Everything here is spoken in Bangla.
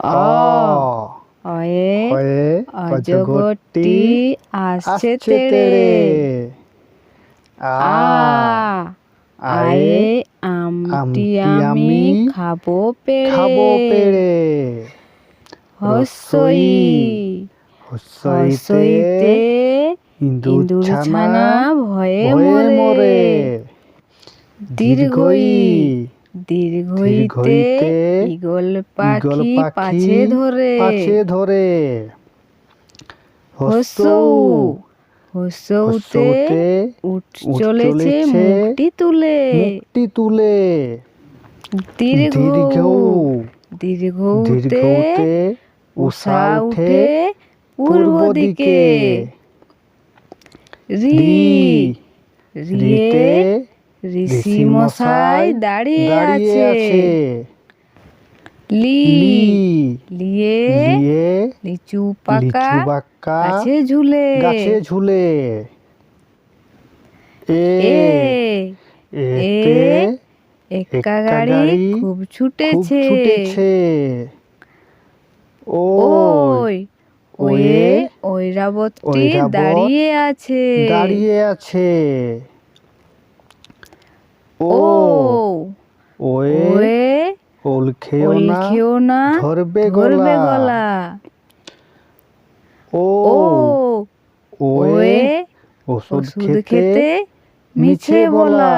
অ। অয়ে অজগরটি আসছে তেড়ে। আ। আয়ে আমটি আমি খাব পেড়ে। খাব পেড়ে। হসই হসইতে ইন্দুর ছানা ভয়ে মরে। দীর্ঘই দীর্ঘইতে ইগল পাখি পাছে ধরে। পাছে ধরে। হসৌ হসৌতে হসৌতে উঠ উঠ চলেছে চলেছে তুলে। মুক্তি তুলে। দীর্ঘ দীর্ঘতে উষা উঠে পূর্ব দিকে। রি রিয়ে ঋষি মশাই দাঁড়িয়ে আছে। লি লিয়ে লিচু পাকা আছে ঝুলে। গাছে ঝুলে। এ এতে একা গাড়ি খুব ছুটেছে। ওই ওয়ে ওয়ে ঐরাবতটি দাঁড়িয়ে আছে। দাঁড়িয়ে আছে। ও। ওয়ে ওল খেও না ধরবে গলা। গলা। ও। ওয়ে ওষুধ খেতে মিছে বলা